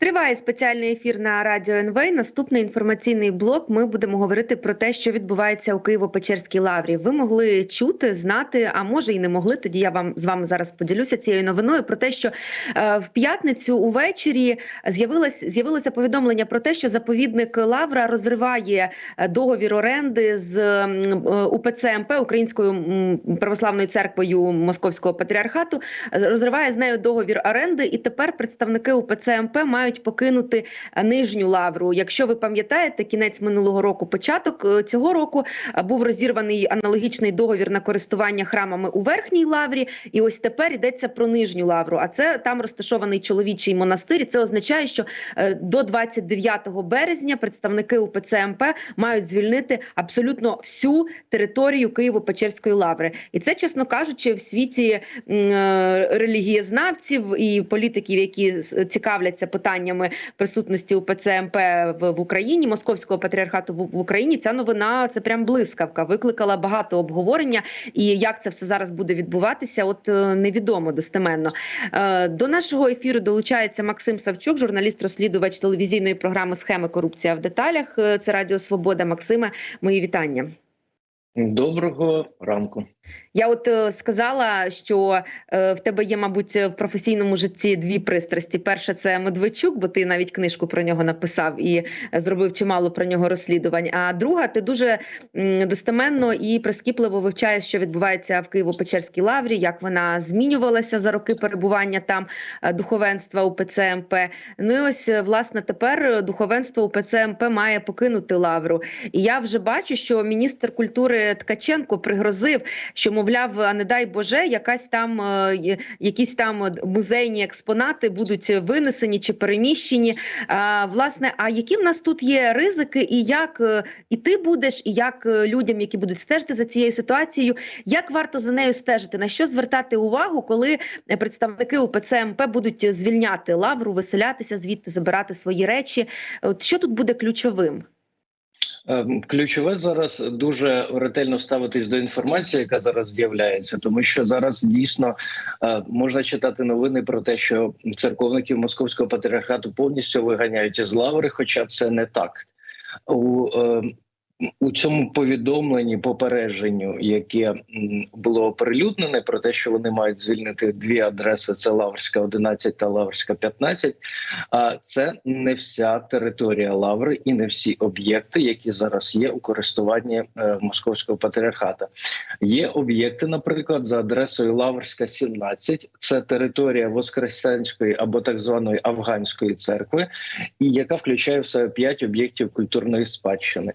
Триває спеціальний ефір на радіо НВ. Наступний інформаційний блок. Ми будемо говорити про те, що відбувається у Києво-Печерській лаврі. Ви могли чути, знати, а може і не могли. Тоді я вам з вами зараз поділюся цією новиною про те, що е, в п'ятницю увечері з'явилось з'явилося повідомлення про те, що заповідник Лавра розриває е, договір оренди з е, УПЦ МП Українською православною церквою Московського патріархату. е, Розриває з нею договір оренди, і тепер представники УПЦ МП мають покинути е, нижню лавру. Якщо ви пам'ятаєте, кінець минулого року, початок е, цього року е, був розірваний аналогічний договір на користування храмами у верхній лаврі, і ось тепер йдеться про нижню лавру. А це там розташований чоловічий монастир. І це означає, що до 29 березня представники УПЦ МП мають звільнити абсолютно всю територію Києво-Печерської лаври. І це, чесно кажучи, в світі релігієзнавців і політиків, які цікавляться питаннями присутності УПЦ МП в, Україні, московського патріархату в, в Україні. Ця новина це прям блискавка. Викликала багато обговорення. І як це все зараз буде відбуватися, от е, невідомо достеменно. Е, До нашого ефіру долучається Максим Савчук, журналіст-розслідувач телевізійної програми Схеми корупція в деталях. Е, Це Радіо Свобода. Максиме, мої вітання. Доброго ранку. Я от е, сказала, що е, в тебе є, мабуть, в професійному житті дві пристрасті. Перша це Медведчук, бо ти навіть книжку про нього написав і зробив чимало про нього розслідувань. А друга, ти дуже м, достеменно і прискіпливо вивчаєш, що відбувається в Києво-Печерській лаврі, як вона змінювалася за роки перебування там е, духовенства УПЦ МП. Ну і ось е, власне тепер е, духовенство УПЦ МП має покинути лавру. І я вже бачу, що міністр культури Ткаченко пригрозив, що мовляв, а не дай Боже, якась там е, якісь там музейні експонати будуть винесені чи переміщені. Власне, а які в нас тут є ризики, і як е, і ти будеш, і як е, людям, які будуть стежити за цією ситуацією, як варто за нею стежити? На що звертати увагу, коли представники УПЦ МП будуть звільняти лавру, виселятися звідти, забирати свої речі? От що тут буде ключовим? Ем, Ключове зараз дуже ретельно ставитись до інформації, яка зараз з'являється, тому що зараз дійсно е, можна читати новини про те, що церковників московського патріархату повністю виганяють із лаври, хоча це не так. У, е, у цьому повідомленні попередженню, яке було оприлюднене про те, що вони мають звільнити дві адреси: це Лаврська 11 та Лаврська 15, А це не вся територія Лаври і не всі об'єкти, які зараз є у користуванні е, московського патріархата. Є об'єкти, наприклад, за адресою Лаврська 17, це територія Воскресенської або так званої афганської церкви, і яка включає в себе п'ять об'єктів культурної спадщини.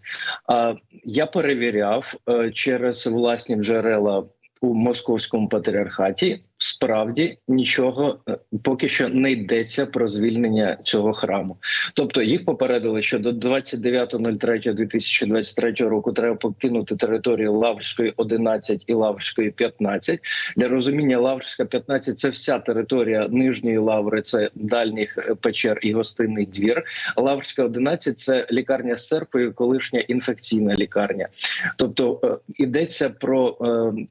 Я перевіряв е, через власні джерела у московському патріархаті. Справді нічого е, поки що не йдеться про звільнення цього храму. Тобто їх попередили, що до 29.03.2023 року треба покинути територію Лаврської 11 і Лаврської 15. Для розуміння Лаврська 15 – це вся територія нижньої лаври, це дальніх е, печер і гостинний двір. Лаврська 11 – це лікарня з церквою, колишня інфекційна лікарня. Тобто е, йдеться про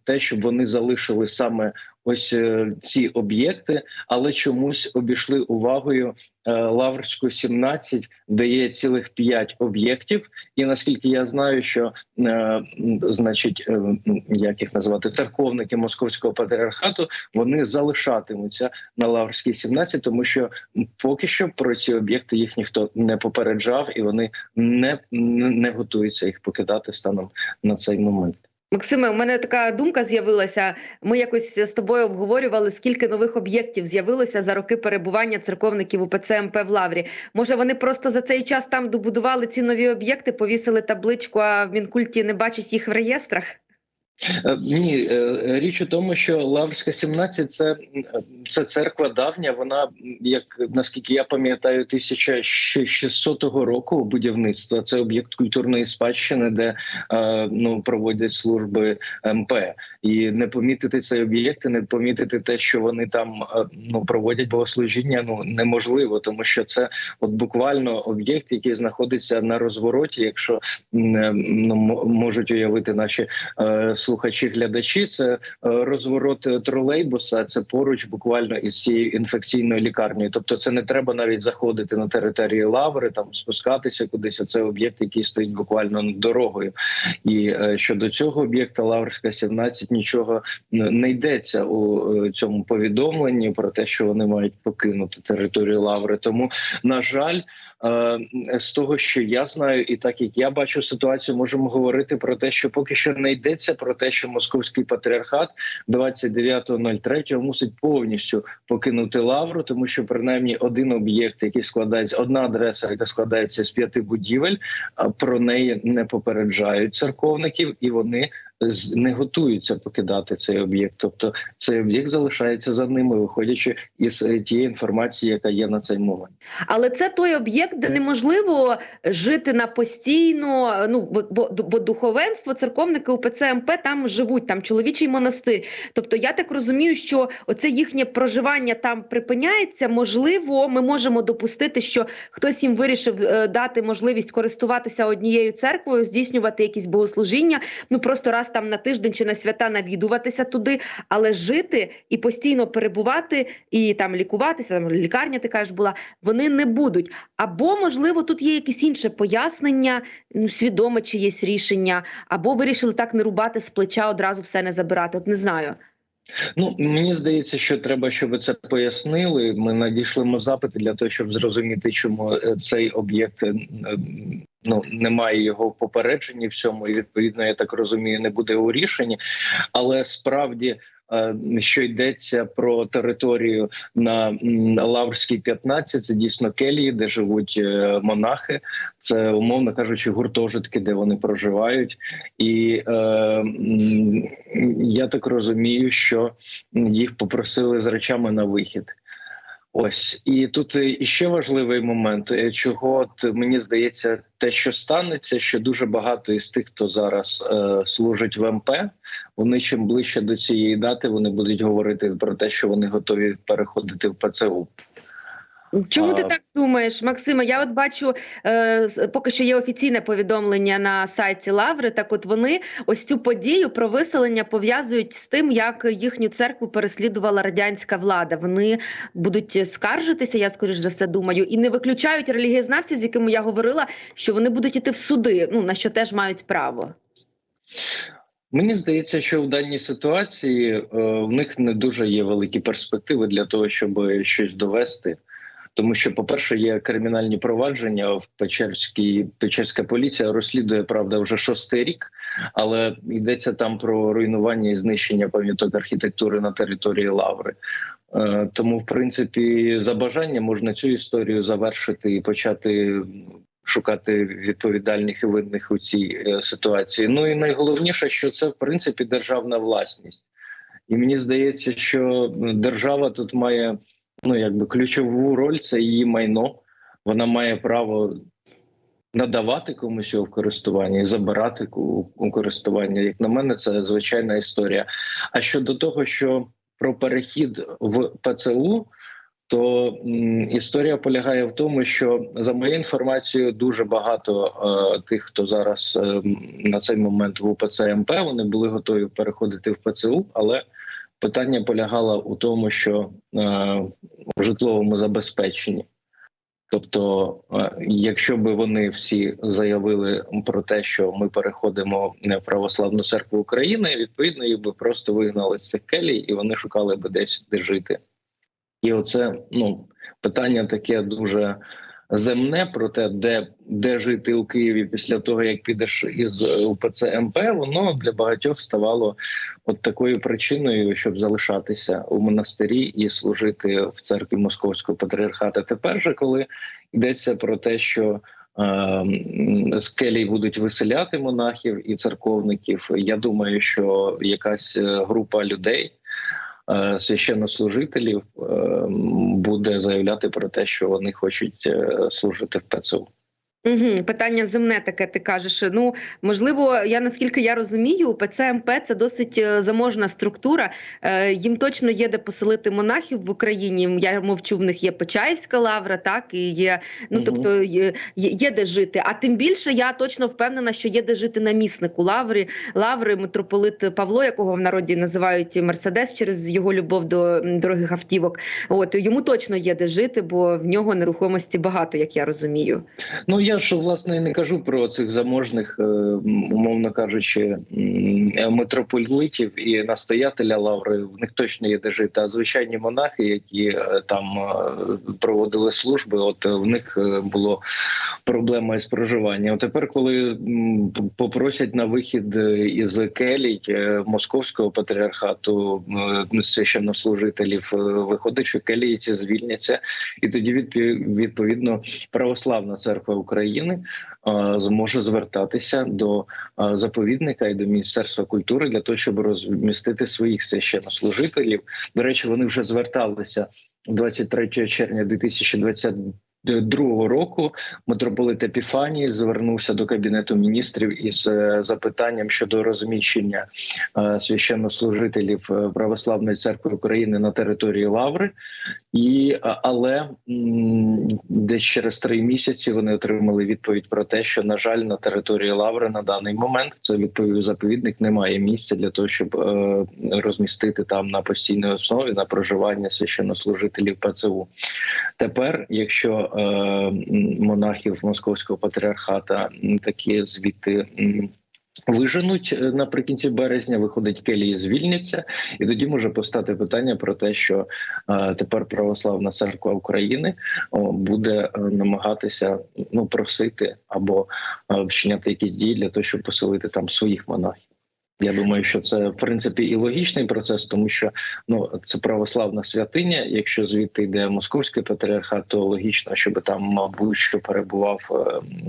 те, щоб вони залишили саме ось е, ці об'єкти, але чомусь обійшли увагою е, Лаврську 17, де є цілих п'ять об'єктів. І наскільки я знаю, що е, значить, е, як їх назвати, церковники московського патріархату вони залишатимуться на Лаврській 17, тому що поки що про ці об'єкти їх ніхто не попереджав, і вони не, не готуються їх покидати станом на цей момент. Максиме, у мене така думка з'явилася. Ми якось з тобою обговорювали, скільки нових об'єктів з'явилося за роки перебування церковників у ПЦМП в Лаврі. Може, вони просто за цей час там добудували ці нові об'єкти, повісили табличку, а в Мінкульті не бачать їх в реєстрах? Е, Ні, е, річ у тому, що Лаврська 17 це, це церква давня. Вона, як наскільки я пам'ятаю, 1600 року будівництва. Це об'єкт культурної спадщини, де е, ну проводять служби МП. І не помітити цей об'єкт, і не помітити те, що вони там ну проводять богослужіння. Ну неможливо, тому що це от буквально об'єкт, який знаходиться на розвороті, якщо ну, можуть уявити наші слухачі, глядачі, це е, розворот е, тролейбуса. Це поруч буквально із цією інфекційною лікарнею. Тобто, це не треба навіть заходити на територію лаври, там спускатися кудись. Це об'єкт, який стоїть буквально над дорогою. І е, щодо цього об'єкта Лаврська 17 нічого не йдеться у цьому повідомленні про те, що вони мають покинути територію лаври. Тому на жаль, з того, що я знаю, і так як я бачу ситуацію, можемо говорити про те, що поки що не йдеться про те, що московський патріархат 29.03 мусить повністю покинути лавру, тому що принаймні один об'єкт, який складається, одна адреса, яка складається з п'яти будівель, про неї не попереджають церковників, і вони не готуються покидати цей об'єкт. Тобто цей об'єкт залишається за ними, виходячи із е, тієї інформації, яка є на цей момент. Але це той об'єкт, де неможливо жити на постійно. Ну бо, бо, духовенство, церковники УПЦ МП там живуть, там чоловічий монастир. Тобто, я так розумію, що оце їхнє проживання там припиняється. Можливо, ми можемо допустити, що хтось їм вирішив е, дати можливість користуватися однією церквою, здійснювати якісь богослужіння. Ну просто раз там на тиждень чи на свята навідуватися туди, але жити і постійно перебувати, і там лікуватися, там лікарня ти кажеш була, вони не будуть. Або, можливо, тут є якесь інше пояснення, ну, свідоме чиєсь рішення, або вирішили так не рубати з плеча, одразу все не забирати. От не знаю. Ну мені здається, що треба, щоб це пояснили. Ми надійшли запити для того, щоб зрозуміти, чому е, цей об'єкт е, ну немає його в попередженні в цьому, і відповідно, я так розумію, не буде у рішенні. Але справді, е, що йдеться про територію на Лаврській 15, це дійсно келії, де живуть е, монахи. Це умовно кажучи, гуртожитки, де вони проживають, і е, я так розумію, що їх попросили з речами на вихід. Ось і тут е, іще важливий момент, е, чого мені здається, те, що станеться, що дуже багато із тих, хто зараз е, служить в МП, вони чим ближче до цієї дати, вони будуть говорити про те, що вони готові переходити в ПЦУ. Чому ти так думаєш, Максима? Я от бачу, е, поки що є офіційне повідомлення на сайті Лаври. Так, от вони ось цю подію про виселення пов'язують з тим, як їхню церкву переслідувала радянська влада. Вони будуть скаржитися, я скоріш за все думаю, і не виключають релігієзнавців, з якими я говорила, що вони будуть іти в суди. Ну на що теж мають право. Мені здається, що в даній ситуації е, в них не дуже є великі перспективи для того, щоб щось довести. Тому що, по-перше, є кримінальні провадження в Печерській Печерська поліція розслідує правда вже шостий рік, але йдеться там про руйнування і знищення пам'яток архітектури на території Лаври. Е, Тому, в принципі, за бажанням можна цю історію завершити і почати шукати відповідальних і винних у цій е, ситуації. Ну і найголовніше, що це в принципі державна власність, і мені здається, що держава тут має ну якби ключову роль це її майно. Вона має право надавати комусь його в користування і забирати у користування. Як на мене, це звичайна історія. А щодо того, що про перехід в ПЦУ. То історія полягає в тому, що за моєю інформацією, дуже багато е, тих, хто зараз е, на цей момент в УПЦ МП, вони були готові переходити в ПЦУ, але питання полягало у тому, що е, в житловому забезпеченні. Тобто, е, якщо би вони всі заявили про те, що ми переходимо в православну церкву України, відповідно їх би просто вигнали з цих келій, і вони шукали би десь де жити. І оце ну питання таке дуже земне про те, де, де жити у Києві після того, як підеш із е, УПЦ МП, воно для багатьох ставало от такою причиною, щоб залишатися у монастирі і служити в церкві Московського патріархату. Тепер же, коли йдеться про те, що е, з келій будуть виселяти монахів і церковників, я думаю, що якась е, група людей. Е, Священнослужителів е, буде заявляти про те, що вони хочуть е, служити в ПЦУ. Угу, питання земне таке. Ти кажеш. Ну можливо, я наскільки я розумію, ПЦМП це досить е, заможна структура. Е, їм точно є де поселити монахів в Україні. Я мовчу, в них є Почаївська лавра, так і є. Ну Мгм. тобто є, є, де жити. А тим більше я точно впевнена, що є де жити наміснику лаври, лаври, митрополит Павло, якого в народі називають Мерседес через його любов до дорогих автівок. От йому точно є де жити, бо в нього нерухомості багато, як я розумію. Ну я ж власне не кажу про цих заможних, е, умовно кажучи, м, е, і настоятеля лаври. В них точно є де жити. А звичайні монахи, які е, там е, проводили служби, от в них було проблема із проживанням. Тепер, коли попросять на вихід із келій московського патріархату священнослужителів, виходить, що келії ці звільняться, і тоді відповідно православна церква України е, зможе звертатися до е, заповідника і до міністерства культури для того, щоб розмістити своїх священнослужителів. До речі, вони вже зверталися 23 червня 2022 року. Митрополит Епіфаній звернувся до кабінету міністрів із е, запитанням щодо розміщення е, священнослужителів е, православної церкви України на території Лаври. І але десь через три місяці вони отримали відповідь про те, що на жаль, на території Лаври на даний момент це відповів заповідник. Немає місця для того, щоб е, розмістити там на постійній основі на проживання священнослужителів ПЦУ. Тепер, якщо е, монахів московського патріархата такі звідти. Виженуть е, наприкінці березня, виходить келії, звільняться, і тоді може постати питання про те, що е, тепер православна церква України буде е, намагатися ну просити або е, вчиняти якісь дії для того, щоб поселити там своїх монахів. Я думаю, що це в принципі і логічний процес, тому що ну це православна святиня. Якщо звідти йде московський патріархат, то логічно, щоб там, мабуть, що перебував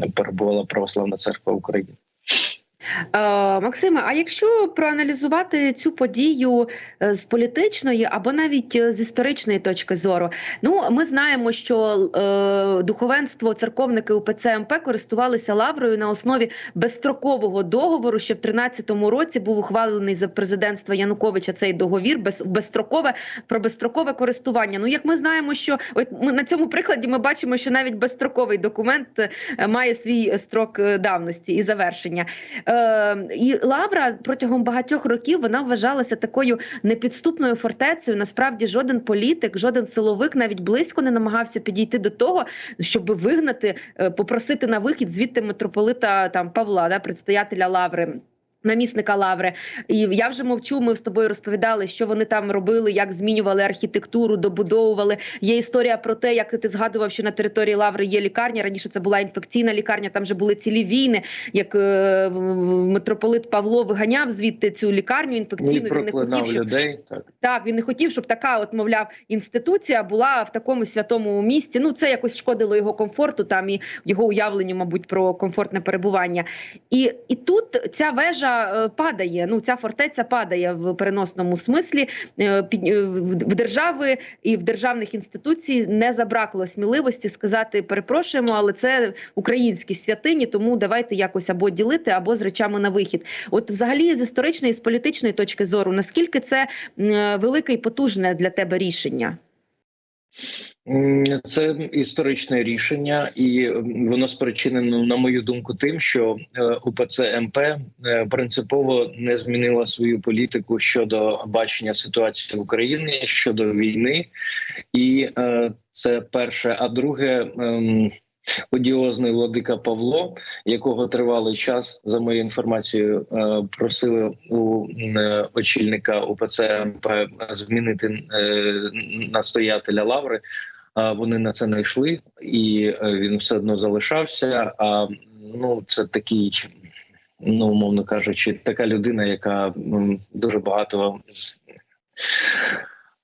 е, перебувала православна церква України. Е, Максиме, а якщо проаналізувати цю подію е, з політичної або навіть е, з історичної точки зору, ну ми знаємо, що е, духовенство, церковники УПЦ МП користувалися лаврою на основі безстрокового договору, що в 13-му році був ухвалений за президентства Януковича цей договір без безстрокове про безстрокове користування. Ну як ми знаємо, що от ми на цьому прикладі ми бачимо, що навіть безстроковий документ має свій строк давності і завершення. Е, і Лавра протягом багатьох років вона вважалася такою непідступною фортецею. Насправді, жоден політик, жоден силовик навіть близько не намагався підійти до того, щоб вигнати, е, попросити на вихід звідти митрополита там Павла, да, предстоятеля Лаври. Намісника Лаври, і я вже мовчу. Ми з тобою розповідали, що вони там робили, як змінювали архітектуру, добудовували. Є історія про те, як ти згадував, що на території Лаври є лікарня. Раніше це була інфекційна лікарня. Там вже були цілі війни. Як е, митрополит Павло виганяв звідти цю лікарню Ну, інфекційну. Він не хотів, щоб людей. Так так, він не хотів, щоб така, от мовляв, інституція була в такому святому місці. Ну це якось шкодило його комфорту, там і його уявленню, мабуть, про комфортне перебування. І, і тут ця вежа е, падає. Ну ця фортеця падає в переносному смислі. Е, е, в держави і в державних інституцій не забракло сміливості сказати перепрошуємо, але це українські святині, тому давайте якось або ділити, або з речами на вихід. От, взагалі, з історичної з політичної точки зору, наскільки це велике і потужне для тебе рішення? Це історичне рішення, і воно спричинено, на мою думку, тим, що е, УПЦ МП е, принципово не змінила свою політику щодо бачення ситуації в Україні щодо війни, і е, це перше. А друге, ем, одіозний владика Павло, якого тривалий час, за моєю інформацією, просили у очільника УПЦ МП змінити настоятеля Лаври. Вони на це не йшли, і е, він все одно залишався. А ну це такий, ну умовно кажучи, така людина, яка дуже багато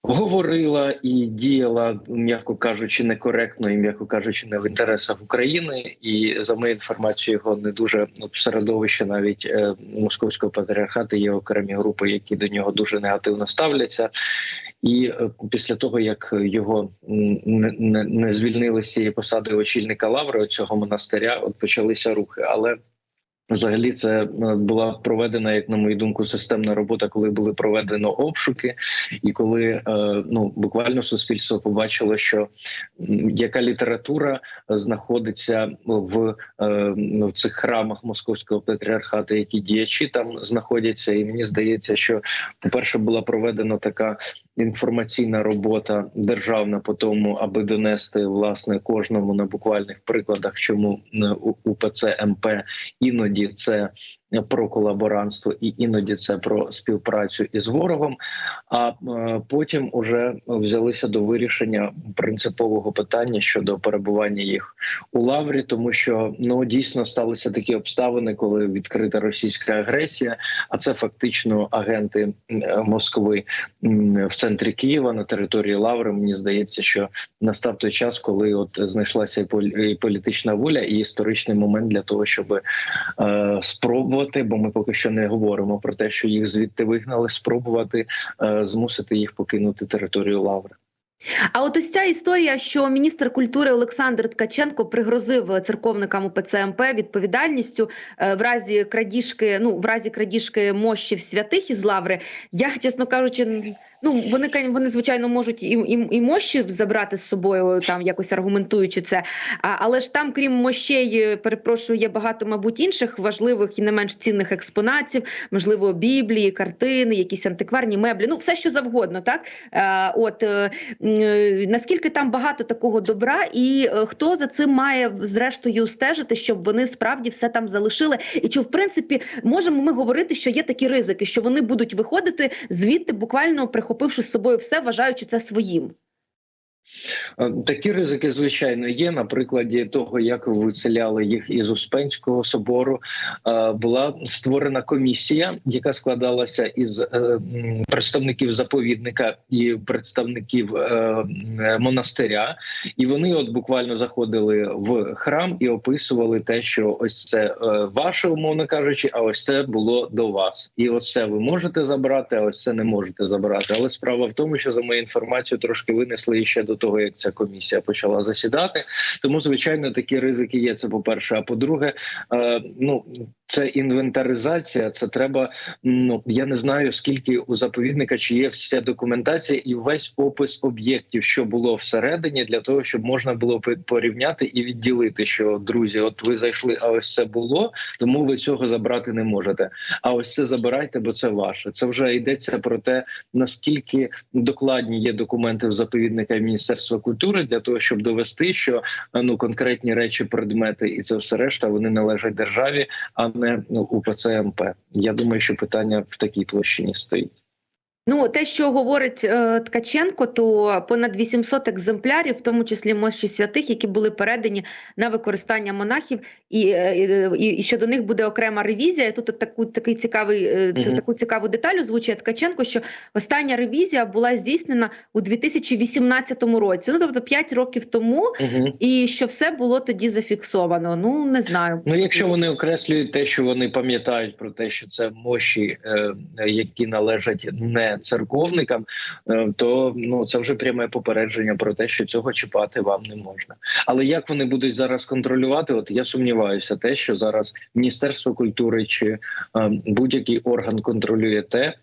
говорила і діяла, м'яко кажучи, некоректно і м'яко кажучи, не в інтересах України. І за моєю інформацією, його не дуже в середовищі навіть е, московського патріархату є окремі групи, які до нього дуже негативно ставляться. І е, після того як його не, не, не звільнили з цієї посади очільника лаври цього монастиря, от почалися рухи. Але Взагалі, це е, була проведена, як на мою думку, системна робота, коли були проведено обшуки, і коли е, ну буквально суспільство побачило, що яка література знаходиться в, е, ну, в цих храмах московського патріархату, які діячі там знаходяться, і мені здається, що по перше була проведена така інформаційна робота державна по тому, аби донести власне кожному на буквальних прикладах, чому е, УПЦ МП іноді це про колаборантство, і іноді це про співпрацю із ворогом. А е, потім уже взялися до вирішення принципового питання щодо перебування їх у лаврі, тому що ну дійсно сталися такі обставини, коли відкрита російська агресія, а це фактично агенти Москви в центрі Києва на території Лаври. Мені здається, що настав той час, коли от знайшлася і політична воля, і історичний момент для того, щоб е, спробувати, бо ми поки що не говоримо про те, що їх звідти вигнали, спробувати е, змусити їх покинути територію Лаври. А от ось ця історія, що міністр культури Олександр Ткаченко пригрозив церковникам УПЦ МП відповідальністю е, в разі крадіжки, ну в разі крадіжки мощів святих із лаври. Я чесно кажучи, ну вони вони звичайно можуть і, і, і мощі забрати з собою, там якось аргументуючи це. А, але ж там, крім мощей, е, перепрошую, є багато, мабуть, інших важливих і не менш цінних експонатів, можливо, біблії, картини, якісь антикварні меблі, ну все що завгодно, так е, от. е, Е, наскільки там багато такого добра, і е, хто за цим має зрештою стежити, щоб вони справді все там залишили? І чи в принципі можемо ми говорити, що є такі ризики, що вони будуть виходити звідти, буквально прихопивши з собою все, вважаючи це своїм? Е, Такі ризики, звичайно, є. На прикладі того, як виселяли їх із Успенського собору, е, була створена комісія, яка складалася із е, представників заповідника і представників монастиря. І вони, от буквально, заходили в храм і описували те, що ось це ваше, умовно кажучи, а ось це було до вас. І ось це ви можете забрати, а ось це не можете забрати. Але справа в тому, що за мою інформацію трошки винесли ще до того, як ця комісія почала засідати. Тому, звичайно, такі ризики є. Це по перше. А по-друге, е, ну це інвентаризація. Це треба. Ну я не знаю скільки у заповідника чи є вся документація і весь опис об'єктів, що було всередині, для того, щоб можна було порівняти і відділити, що друзі, от ви зайшли, а ось це було, тому ви цього забрати не можете. А ось це забирайте, бо це ваше. Це вже йдеться про те, наскільки докладні є документи в заповідника Міністерства культури для того, щоб довести, що ну конкретні речі, предмети і це все решта вони належать державі, а не у ПЦМП. Я думаю, що питання в такій площині стоїть. Ну, те, що говорить е, Ткаченко, то понад 800 екземплярів, в тому числі мощі святих, які були передані на використання монахів, і, е, і, і що них буде окрема ревізія. Тут таку такий цікавий е, таку цікаву деталь озвучує Ткаченко, що остання ревізія була здійснена у 2018 році, ну тобто 5 років тому, Угу. і що все було тоді зафіксовано. Ну не знаю. Ну, якщо вони окреслюють те, що вони пам'ятають про те, що це мощі, е, які належать не церковникам, е, то ну це вже пряме попередження про те, що цього чіпати вам не можна. Але як вони будуть зараз контролювати? От я сумніваюся, те, що зараз Міністерство культури чи е, будь-який орган контролює те,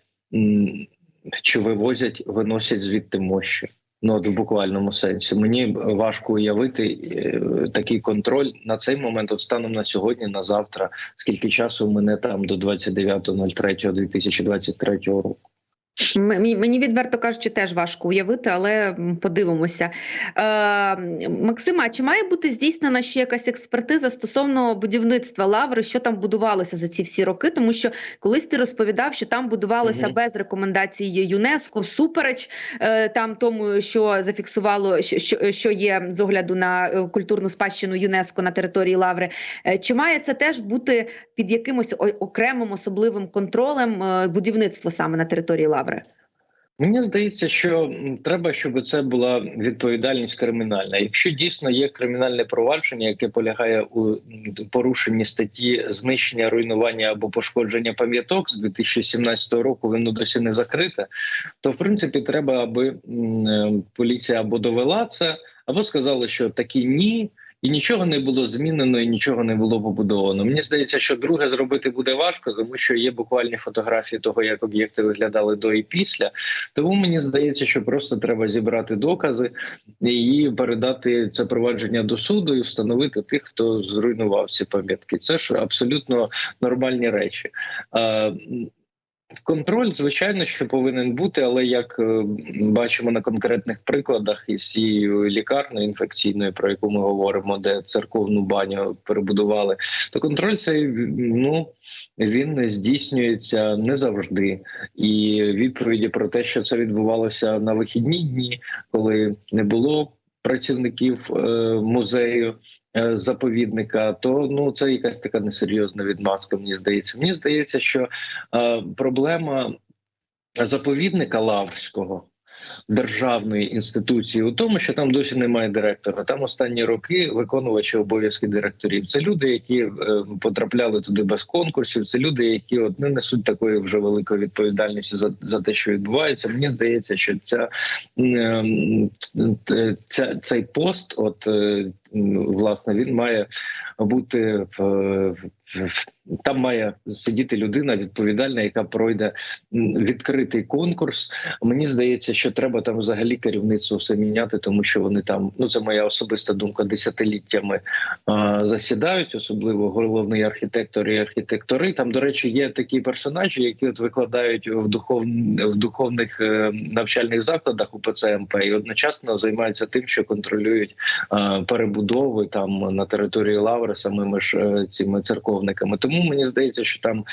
чи вивозять, виносять звідти мощі. Ну, от в буквальному сенсі мені важко уявити е, такий контроль на цей момент, от станом на сьогодні, на завтра, скільки часу мене там до 29.03.2023 року. Мені- відверто кажучи, теж важко уявити, але подивимося. Е, Максима, чи має бути здійснена ще якась експертиза стосовно будівництва лаври, що там будувалося за ці всі роки? Тому що колись ти розповідав, що там будувалося Мгм. без рекомендацій ЮНЕСКО, всупереч е, там тому, що зафіксувало, що, що, що є з огляду на е, культурну спадщину ЮНЕСКо на території лаври. Е, Чи має це теж бути під якимось окремим особливим контролем е, будівництво саме на території лаври? Мені здається, що треба, щоб це була відповідальність кримінальна. Якщо дійсно є кримінальне провадження, яке полягає у порушенні статті знищення, руйнування або пошкодження пам'яток з 2017 року, воно досі не закрите, то в принципі треба, аби е, поліція або довела це, або сказала, що такі ні. І нічого не було змінено, і нічого не було побудовано. Мені здається, що друге зробити буде важко, тому що є буквальні фотографії того, як об'єкти виглядали до і після. Тому мені здається, що просто треба зібрати докази і передати це провадження до суду і встановити тих, хто зруйнував ці пам'ятки. Це ж абсолютно нормальні речі. Контроль, звичайно, що повинен бути, але як е, бачимо на конкретних прикладах із цією лікарнею інфекційною, про яку ми говоримо, де церковну баню перебудували, то контроль цей ну він здійснюється не завжди. І відповіді про те, що це відбувалося на вихідні дні, коли не було працівників е, музею. Е, Заповідника, то ну це якась така несерйозна відмазка. Мені здається. Мені здається, що е, проблема заповідника Лаврського державної інституції у тому, що там досі немає директора. Там останні роки виконувачі обов'язки директорів. Це люди, які е, потрапляли туди без конкурсів. Це люди, які от не несуть такої вже великої відповідальності за, за те, що відбувається. Мені здається, що ця, ем, ця цей пост, от е, власне, він має бути в, там має сидіти людина відповідальна, яка пройде відкритий конкурс. Мені здається, що треба там взагалі керівництво все міняти, тому що вони там, ну це моя особиста думка, десятиліттями а, засідають, особливо головний архітектор і архітектори. Там, до речі, є такі персонажі, які от викладають в духов... в духовних е, навчальних закладах у ПЦМП і одночасно займаються тим, що контролюють е, перебудови там на території Лаври самими ж е, цими церковниками. Тому мені здається, що там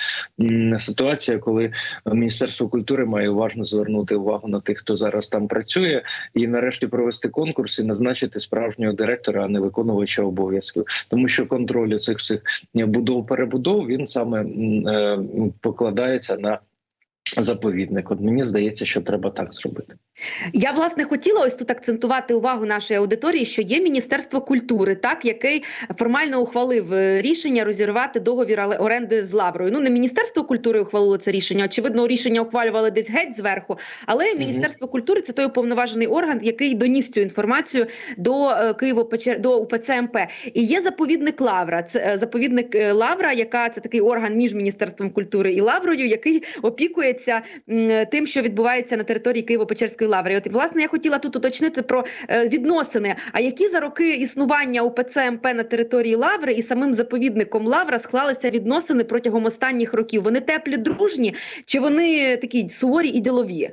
ситуація, коли Міністерство культури має уважно звернути увагу на тих, хто зараз там працює, і нарешті провести конкурс і назначити справжнього директора, а не виконувача обов'язків, тому що контроль цих всіх будов перебудов він саме е, покладається на заповідник. От мені здається, що треба так зробити. Я власне хотіла ось тут акцентувати увагу нашої аудиторії, що є Міністерство культури, так який формально ухвалив е, рішення розірвати договір оренди з Лаврою. Ну не Міністерство культури ухвалило це рішення. Очевидно, рішення ухвалювали десь геть зверху. Але Міністерство культури це той уповноважений орган, який доніс цю інформацію до е, Києво до УПЦ МП. І є заповідник Лавра. Це е, заповідник Лавра, яка це такий орган між Міністерством культури і Лаврою, який опікується тим, що відбувається на території Києво-Печерської лаври. От власне я хотіла тут уточнити про е, відносини. А які за роки існування УПЦ МП на території Лаври і самим заповідником Лавра склалися відносини протягом останніх років? Вони теплі, дружні, чи вони такі суворі і ділові?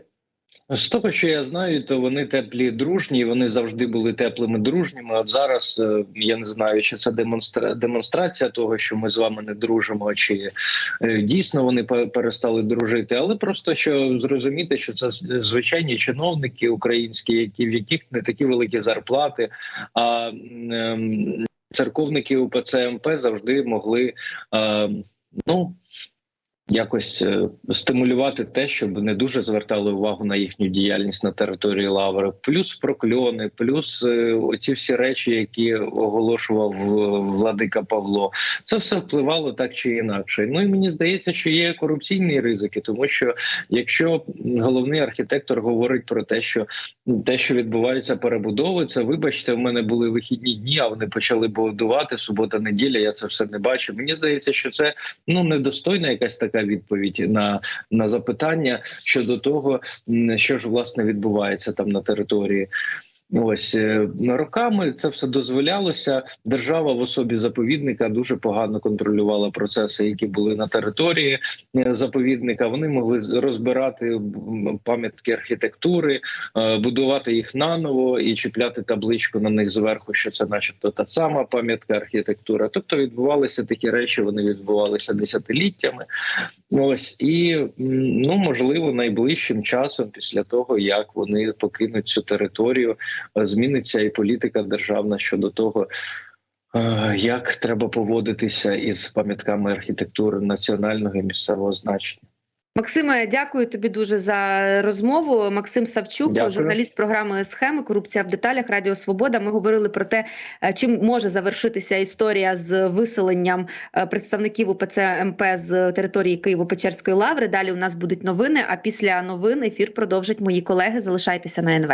З того, що я знаю, то вони теплі, дружні. Вони завжди були теплими, дружніми. От зараз е, я не знаю, чи це демонстра... демонстрація того, що ми з вами не дружимо, чи е, дійсно вони перестали дружити. Але просто що зрозуміти, що це звичайні чиновники українські, які в яких не такі великі зарплати. А ем, церковники УПЦ МП завжди могли е, ну. Якось е, стимулювати те, щоб не дуже звертали увагу на їхню діяльність на території лаври, плюс прокльони, плюс е, оці всі речі, які оголошував е, владика Павло, це все впливало так чи інакше. Ну і мені здається, що є корупційні ризики, тому що якщо головний архітектор говорить про те, що те, що відбуваються перебудови, це вибачте, в мене були вихідні дні, а вони почали будувати субота, неділя. Я це все не бачив. Мені здається, що це ну недостойна якась така відповідь на, на запитання щодо того, що ж власне відбувається там на території. Ось е, роками це все дозволялося. Держава в особі заповідника дуже погано контролювала процеси, які були на території е, заповідника. Вони могли розбирати пам'ятки архітектури, е, будувати їх наново і чіпляти табличку на них зверху, що це, начебто, та сама пам'ятка архітектури. Тобто відбувалися такі речі, вони відбувалися десятиліттями. Ось і ну можливо найближчим часом, після того як вони покинуть цю територію, зміниться і політика державна щодо того. Як треба поводитися із пам'ятками архітектури національного і місцевого значення? Максиме, дякую тобі дуже за розмову. Максим Савчук, Дякую. журналіст програми Схеми Корупція в деталях Радіо Свобода. Ми говорили про те, е, чим може завершитися історія з виселенням е, представників УПЦ МП з території Києво-Печерської лаври. Далі у нас будуть новини. А після новин ефір продовжать мої колеги. Залишайтеся на НВ.